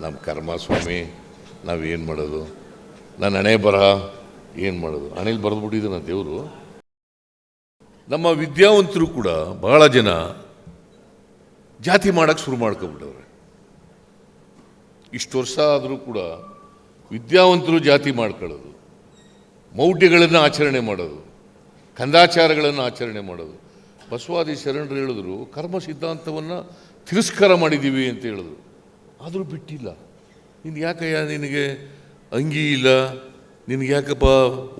ನಮ್ಮ ಕರ್ಮ ಸ್ವಾಮಿ ಏನು ಮಾಡೋದು? ನನ್ನ ಹಣೆ ಬರಹ, ಏನು ಮಾಡೋದು? ಹಣೆಯಲ್ಲಿ ನನ್ನ ದೇವರು. ನಮ್ಮ ವಿದ್ಯಾವಂತರು ಕೂಡ ಬಹಳ ಜನ ಜಾತಿ ಮಾಡೋಕ್ಕೆ ಶುರು ಮಾಡ್ಕೊಬಿಟ್ಟವ್ರೆ. ಇಷ್ಟು ವರ್ಷ ಆದರೂ ಕೂಡ ವಿದ್ಯಾವಂತರು ಜಾತಿ ಮಾಡ್ಕೊಳ್ಳೋದು. ಮೌಢ್ಯಗಳನ್ನು ಆಚರಣೆ ಮಾಡೋದು. ಕಂದಾಚಾರಗಳನ್ನು ಆಚರಣೆ ಮಾಡೋದು. ಬಸವಾದಿ ಶರಣರು ಹೇಳಿದ್ರು, ಕರ್ಮ ಸಿದ್ಧಾಂತವನ್ನು ತಿರಸ್ಕಾರ ಮಾಡಿದ್ದೀವಿ ಅಂತ ಹೇಳಿದ್ರು. ಆದರೂ ಬಿಟ್ಟಿಲ್ಲ. ನಿನ್ ಯಾಕಯ್ಯ ನಿನಗೆ ಅಂಗಿ ಇಲ್ಲ? ನಿನಗೆ ಯಾಕಪ್ಪ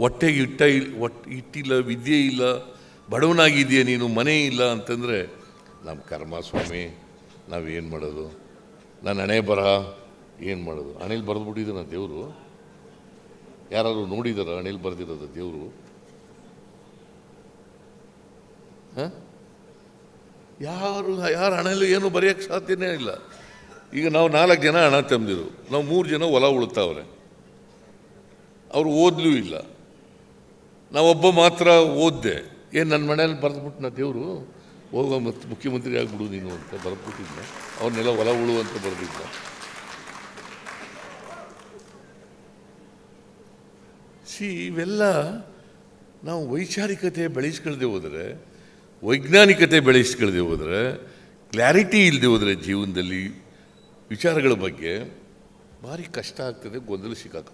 ಹೊಟ್ಟೆಗೆ ಇಟ್ಟ ಇಲ್ಲ ಒಟ್ ಇಟ್ಟಿಲ್ಲ, ವಿದ್ಯೆ ಇಲ್ಲ? ಬಡವನಾಗಿದೆಯಾ ನೀನು, ಮನೆ ಇಲ್ಲ ಅಂತಂದರೆ ನಮ್ಮ ಕರ್ಮ ಸ್ವಾಮಿ, ನಾವು ಏನು ಮಾಡೋದು? ನನ್ನ ಹಣೆ ಬರಹ ಏನು ಮಾಡೋದು? ಹಣೆಯಲ್ಲಿ ಬರೆದ್ಬಿಟ್ಟಿದ್ದಾನ ದೇವರು. ಯಾರಾದರೂ ನೋಡಿದಾರ ಹಣೆಲಿ ಬರೆದಿರೋದು ದೇವರು? ಹಾಂ? ಯಾರು ಯಾರು ಹಣೆಯಲ್ಲಿ ಏನು ಬರೆಯೋಕ್ಕೆ ಸಾಧ್ಯನೇ ಇಲ್ಲ. ಈಗ ನಾವು ನಾಲ್ಕು ಜನ ಹಣ ತಂದಿರು. ನಾವು ಮೂರು ಜನ ಹೊಲ ಉಳ್ತಾವ್ರೆ ಅವರು ಓದ್ಲೂ ಇಲ್ಲ. ನಾವೊಬ್ಬ ಮಾತ್ರ ಓದ್ದೆ. ಏನು ನನ್ನ ಮನೇಲಿ ಬರೆದ್ಬಿಟ್ಟು ನಾ ದೇವರು? ಹೋಗೋ ಮತ್ತು ಮುಖ್ಯಮಂತ್ರಿ ಆಗಿಬಿಡು ನೀನು ಅಂತ ಬರೆದ್ಬಿಟ್ಟಿದ್ದೆ ಅವ್ರನ್ನೆಲ್ಲ ಹೊಲ ಉಳು ಅಂತ ಬರೆದಿದ್ದ. ಸಿ, ಇವೆಲ್ಲ ನಾವು ವೈಚಾರಿಕತೆ ಬೆಳೆಸ್ಕೊಳ್ದೆ ಹೋದರೆ, ವೈಜ್ಞಾನಿಕತೆ ಬೆಳೆಸ್ಕೊಳ್ದೆ ಹೋದರೆ, ಕ್ಲಾರಿಟಿ ಇಲ್ಲದೆ ಹೋದರೆ ಜೀವನದಲ್ಲಿ ವಿಚಾರಗಳ ಬಗ್ಗೆ ಭಾರಿ ಕಷ್ಟ ಆಗ್ತದೆ ಗೊಂದಲ ಸಿಕ್ಕಾಕ